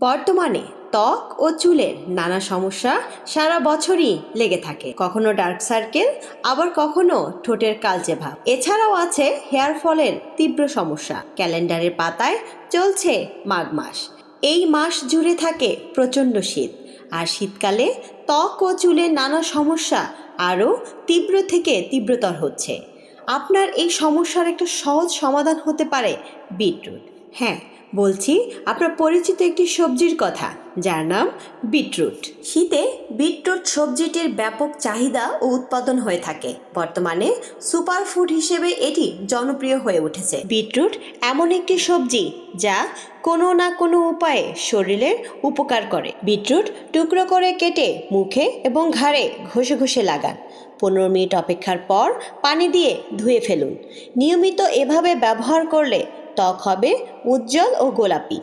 বর্তমানে ত্বক ও চুলের নানা সমস্যা সারা বছরই লেগে থাকে। কখনো ডার্ক সার্কেল, আবার কখনো ঠোঁটের কালচে ভাব। এছাড়াও আছে হেয়ার ফলের তীব্র সমস্যা। ক্যালেন্ডারের পাতায় চলছে মাঘ মাস এই মাস জুড়ে থাকে প্রচণ্ড শীত। আর শীতকালে ত্বক ও চুলের নানা সমস্যা আরও তীব্র থেকে তীব্রতর হচ্ছে। আপনার এই সমস্যার একটা সহজ সমাধান হতে পারে বিটরুট। হ্যাঁ বলছি আপনার পরিচিত একটি সবজির কথা, যার নাম বিটরুট। শীতে বিটরুট সবজিটির ব্যাপক চাহিদা ও উৎপাদন হয়ে থাকে। বর্তমানে সুপার ফুড হিসেবে এটি জনপ্রিয় হয়ে উঠেছে। বিটরুট এমন একটি সবজি যা কোনো না কোনো উপায়ে শরীরের উপকার করে। বিটরুট টুকরো করে কেটে মুখে এবং ঘাড়ে ঘষে ঘষে লাগান। পনেরো মিনিট অপেক্ষার পর পানি দিয়ে ধুয়ে ফেলুন। নিয়মিত এভাবে ব্যবহার করলে ত্বক হবে উজ্জ্বল ও গোলাপি।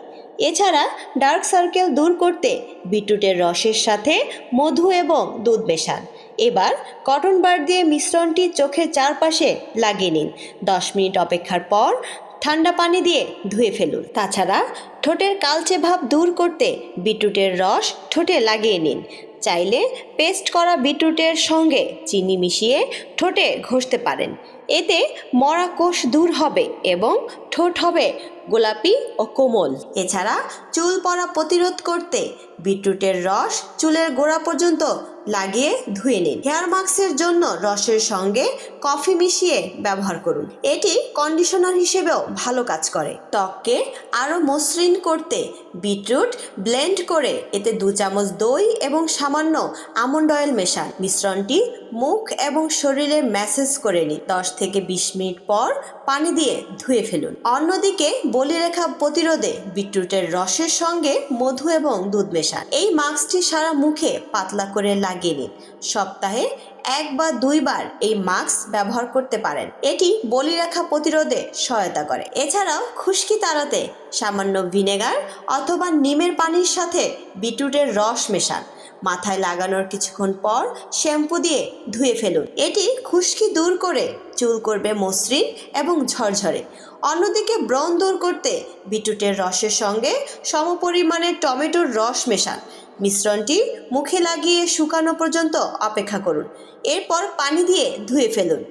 এছাড়া ডার্ক সার্কেল দূর করতে বিটরুটের রসের সাথে মধু এবং দুধ মেশান। এবার কটন বার দিয়ে মিশ্রণটি চোখের চারপাশে লাগিয়ে নিন। দশ মিনিট অপেক্ষার পর ঠান্ডা পানি দিয়ে ধুয়ে ফেলুন। তাছাড়া ঠোঁটের কালচে ভাব দূর করতে বিটরুটের রস ঠোঁটে লাগিয়ে নিন। চাইলে পেস্ট করা বিটরুটের সঙ্গে চিনি মিশিয়ে ঠোঁটে ঘষতে পারেন। এতে মরা কোষ দূর হবে এবং ঠোঁট হবে। গোলাপি ও কোমল। এছাড়া চুল পড়া প্রতিরোধ করতে বিটরুটের রস চুলের গোড়া পর্যন্ত লাগিয়ে ধুয়ে নিন। হেয়ার মাস্কের জন্য রসের সঙ্গে কফি মিশিয়ে ব্যবহার করুন। এটি কন্ডিশনার হিসেবেও ভালো কাজ করে। ত্বককে আরও মসৃণ করতে বিটরুট ব্লেন্ড করে এতে দু চামচ দই এবং সামান্য আমন্ড অয়েল মেশান। মিশ্রণটি মুখ এবং শরীরে ম্যাসেজ করে নিন। দশ থেকে বিশ মিনিট পর পানি দিয়ে ধুয়ে ফেলুন। অন্যদিকে বলিরেখা প্রতিরোধে বিটরুটের রসের সঙ্গে মধু এবং দুধ মেশান। এই মাস্কটি সারা মুখে পাতলা করে লাগিয়ে নিন। সপ্তাহে এক বা দুইবার এই মাস্ক ব্যবহার করতে পারেন। এটি বলিরেখা প্রতিরোধে সহায়তা করে। এছাড়াও খুশকি তাড়াতে সামান্য ভিনেগার অথবা নিমের পানির সাথে বিটরুটের রস মেশান। মাথায় লাগানোর কিছুক্ষণ পর শ্যাম্পু দিয়ে ধুয়ে ফেলুন। এটি খুশকি দূর করে চুল করবে মসৃণ এবং ঝরঝরে। অন্যদিকে ব্রণ দূর করতে বিটুটের রসের সঙ্গে সমপরিমাণে টমেটোর রস মেশান। মিশ্রণটি মুখে লাগিয়ে শুকানো পর্যন্ত অপেক্ষা করুন। এরপর পানি দিয়ে ধুয়ে ফেলুন।